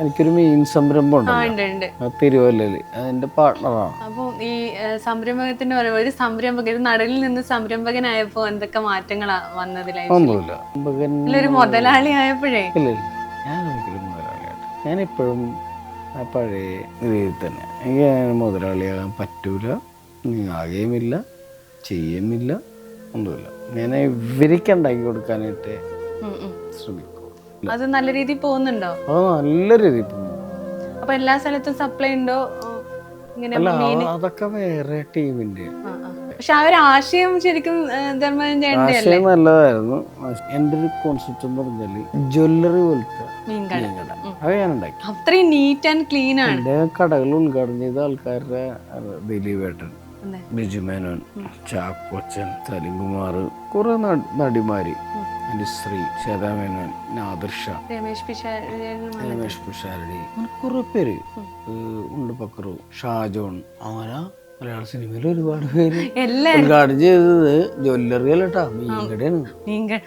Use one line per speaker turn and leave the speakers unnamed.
എനിക്കൊരു മീൻ സംരംഭം
തിരുവല്ലി
ഉണ്ട് തിരുവല്ലയിൽ അതിന്റെ പാർട്ണറാണ്
അപ്പോൾ ഈ സംരംഭകത്തിന്റെ പറയുമ്പോൾ ഒരു സംരംഭകൻ നടലിൽ നിന്ന് സംരംഭകനായപ്പോ എന്തൊക്കെ മാറ്റങ്ങളാ വന്നതിലൊരു
ഒന്നുമില്ല.
ഒരു മുതലാളി ആയപ്പോഴേ
ഇല്ല. ഞാൻ ഒരിക്കലും മുതലാളിയായിട്ട്. ഞാനിപ്പോഴും ആ പഴയ രീതിയിൽ തന്നെ. എനിക്ക് മുതലാളിയാകാൻ പറ്റൂല. നീ ആകുകയുമില്ല ചെയ്യുമില്ല ഒന്നുമില്ല. ഞാൻ ഇവർക്ക് ഉണ്ടാക്കി കൊടുക്കാനായിട്ട്. ശ്രമിക്കും.
അത് നല്ല രീതിയിൽ പോകുന്നുണ്ടോ?
അത് നല്ല രീതിയിൽ പോകും
അപ്പൊ എല്ലാ സ്ഥലത്തും സപ്ലൈ ഉണ്ടോ? ഇങ്ങനെ
അല്ല
മീൻ
അതൊക്കെ വേറെ ടീമിന്റെ.
ആ, ആ. പക്ഷെ ആ ഒരു ആശയം ശരിക്കും ധർമ്മജൻ ചേട്ടന്റെ അല്ലേ
ആശയം നല്ലതായിരുന്നു. എന്റെ ഒരു കോൺസെപ്റ്റ് എന്ന് പറഞ്ഞാൽ ജ്വല്ലറി പോലത്തെ
മീൻകട.
മീൻകട. അത് ഞാൻ ഉണ്ടാക്കി.
അത്രയും നീറ്റ് ആൻഡ് ക്ലീൻ ആണ്.
എന്റെ കടകൾ ഉദ്ഘാടനം ചെയ്ത ആൾക്കാരുടെ ദിലീപേട്ടൻ
അതെ.
ബിജു മേനോൻ ചാക്കോച്ചൻ സലിംകുമാർ കുറെ നടി- നടിമാര്. ശ്രീ ശ്വേതാമേനോൻ മേനോൻ നാദർഷ
രമേശ് പിഷാരടി
രമേഷ് പിഷാരടി. അങ്ങനെ കുറെ പേര് ഉണ്ട് പക്രു ഷാജോൺ അങ്ങനെ മലയാള സിനിമയിൽ ഒരുപാട് പേര് ഉദ്ഘാടനം ചെയ്തത് ജ്വല്ലറി അല്ലട്ടാ മീൻകടയാണ്.
മീൻകട